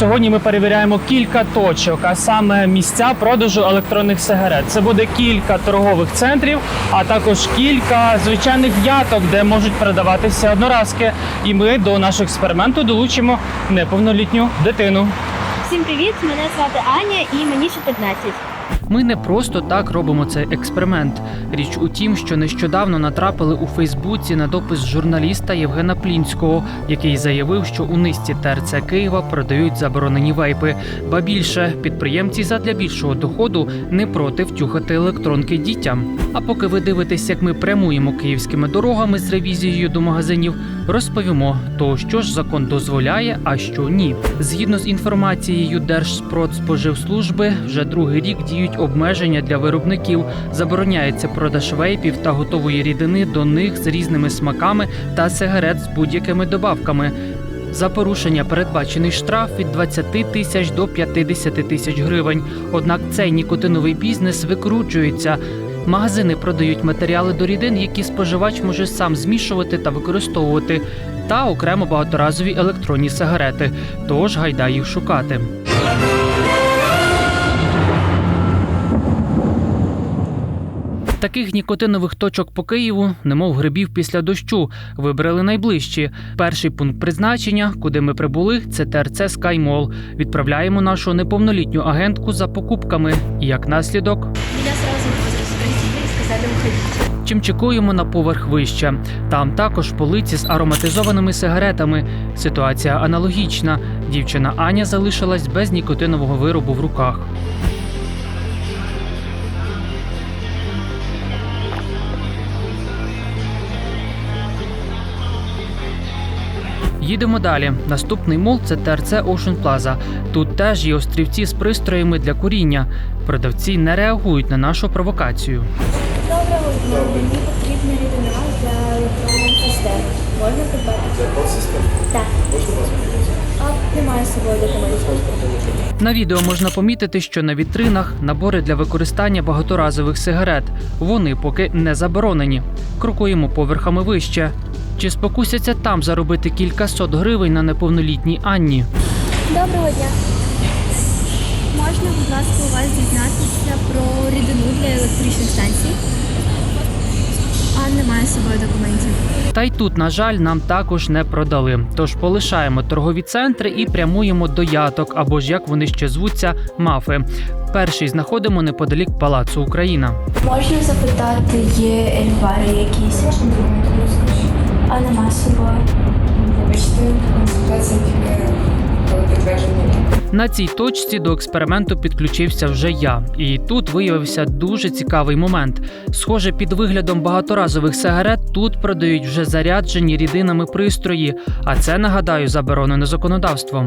сьогодні ми перевіряємо кілька точок, а саме місця продажу електронних сигарет. Це буде кілька торгових центрів, а також кілька звичайних яток, де можуть продаватися одноразки. І ми до нашого експерименту долучимо неповнолітню дитину. Всім привіт! Мене звати Аня і мені ще 15. Ми не просто так робимо цей експеримент. Річ у тім, що нещодавно натрапили у Фейсбуці на допис журналіста Євгена Плінського, який заявив, що у низці ТРЦ Києва продають заборонені вейпи. Ба більше підприємці задля більшого доходу не проти втюхати електронки дітям. А поки ви дивитесь, як ми прямуємо київськими дорогами з ревізією до магазинів, розповімо то, що ж закон дозволяє, а що ні. Згідно з інформацією Держпродспоживслужби, вже другий рік діють обмеження для виробників. Забороняється продаж вейпів та готової рідини до них з різними смаками та сигарет з будь-якими добавками. За порушення передбачений штраф від 20 тисяч до 50 тисяч гривень. Однак цей нікотиновий бізнес викручується. Магазини продають матеріали до рідин, які споживач може сам змішувати та використовувати, та окремо багаторазові електронні сигарети. Тож гайда їх шукати. Таких нікотинових точок по Києву, немов грибів після дощу, вибрали найближчі. Перший пункт призначення, куди ми прибули, це ТРЦ Скаймол. Відправляємо нашу неповнолітню агентку за покупками. І як наслідок, Меня сразу и сказали уходить. чим чекуємо на поверх вище. Там також полиці з ароматизованими сигаретами. Ситуація аналогічна. Дівчина Аня залишилась без нікотинового виробу в руках. Їдемо далі. Наступний мол це ТРЦ Ocean Plaza. Тут теж є острівці з пристроями для куріння. Продавці не реагують на нашу провокацію. Доброго дня, мені потрібна рідина для системи. Можна? Це Так. На відео можна помітити, що на вітринах набори для використання багаторазових сигарет. Вони поки не заборонені. Крокуємо поверхами вище. Чи спокусяться там заробити кількасот гривень на неповнолітній Анні? Доброго дня. Можна, будь ласка, у вас дізнатися про рідину для електричних станцій? А немає з собою документів. Та й тут, на жаль, нам також не продали. Тож полишаємо торгові центри і прямуємо до яток, або ж як вони ще звуться, мафи. Перший знаходимо неподалік Палацу Україна. Можна запитати, є ельвари якісь? А нема з собою. Вибачте, консультація тільки коли підтвердження. На цій точці до експерименту підключився вже я, і тут виявився дуже цікавий момент. Схоже, під виглядом багаторазових сигарет тут продають вже заряджені рідинами пристрої, а це нагадаю заборонено законодавством.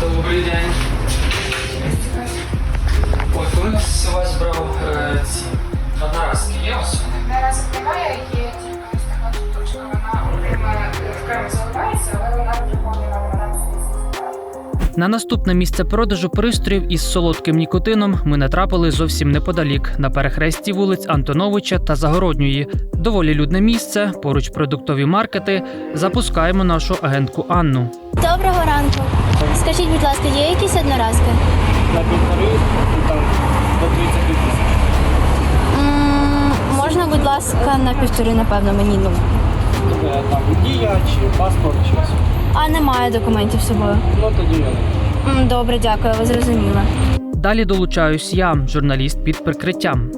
Добрий день. Ой, коли у вас брав ці одноразки, є у вас? Немає, є окремо заливається, але вона приходила вона На наступне місце продажу пристроїв із солодким нікотином ми натрапили зовсім неподалік на перехресті вулиць Антоновича та Загородньої. Доволі людне місце, поруч продуктові маркети. Запускаємо нашу агентку Анну. Доброго ранку. Скажіть, будь ласка, є якісь одноразки? На півтори там до 30 тисяч. Можна, будь ласка, на півтори, напевно, мені ну. Там дія чи паспорт, щось. А немає документів з собою. Ну тоді я. М, Добре, дякую, ви зрозуміли. Далі долучаюсь я, журналіст під прикриттям.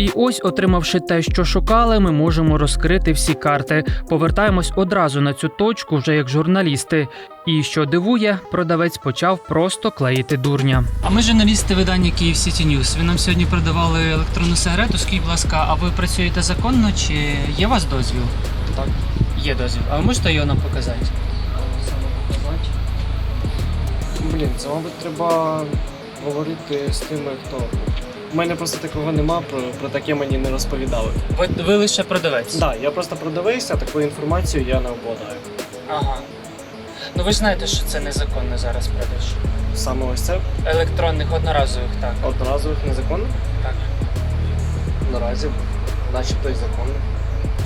І ось, отримавши те, що шукали, ми можемо розкрити всі карти. Повертаємось одразу на цю точку, вже як журналісти. І що дивує, продавець почав просто клеїти дурня. А ми журналісти видання Київ Сіті Ньюс. Ви нам сьогодні продавали електронну сигарету. Скажіть, будь ласка, а ви працюєте законно чи є у вас дозвіл? Так. Є дозвіл. А ви можете його нам показати? Блін, це, мабуть, треба говорити з тими, хто. У мене просто такого нема, про, про таке мені не розповідали. Ви, ви лише продавець. Так, да, я просто продавився, таку інформацію я не обладаю. Ага. Ну ви ж знаєте, що це незаконно зараз продаж. Саме ось це Електронних одноразових, так. одноразових незаконно Так. наразі Начебто й законне.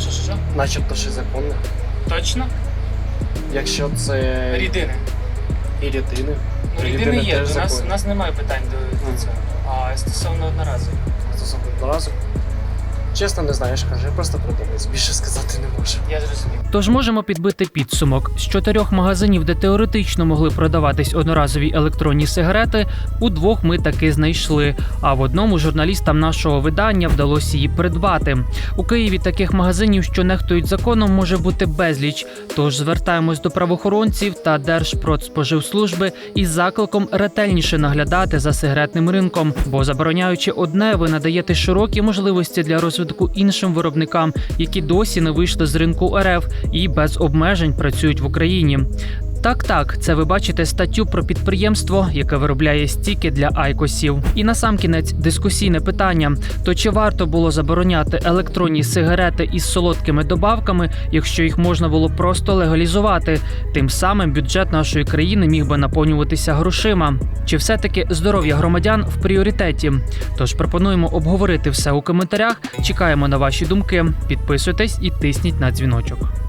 Що що? Начебто і законне. Точно? Якщо це Рідини. І рідини. Ну, Рідини рідини є. У нас, у нас немає питань до, до цього. А стосовно одноразових. Стосовно одноразу. Чесно, не знаю, що кажу, я просто продавець. Більше сказати не можу. Я зрозумів. Тож можемо підбити підсумок з чотирьох магазинів, де теоретично могли продаватись одноразові електронні сигарети. У двох ми таки знайшли. А в одному журналістам нашого видання вдалося її придбати. У Києві таких магазинів, що нехтують законом, може бути безліч. Тож звертаємось до правоохоронців та Держпродспоживслужби із закликом ретельніше наглядати за сигаретним ринком, бо забороняючи одне, ви надаєте широкі можливості для розвитку іншим виробникам, які досі не вийшли з ринку РФ і без обмежень працюють в Україні. Так, так, це ви бачите статтю про підприємство, яке виробляє стіки для айкосів. І насамкінець дискусійне питання: то чи варто було забороняти електронні сигарети із солодкими добавками, якщо їх можна було просто легалізувати? Тим самим бюджет нашої країни міг би наповнюватися грошима. Чи все-таки здоров'я громадян в пріоритеті? Тож пропонуємо обговорити все у коментарях. Чекаємо на ваші думки. Підписуйтесь і тисніть на дзвіночок.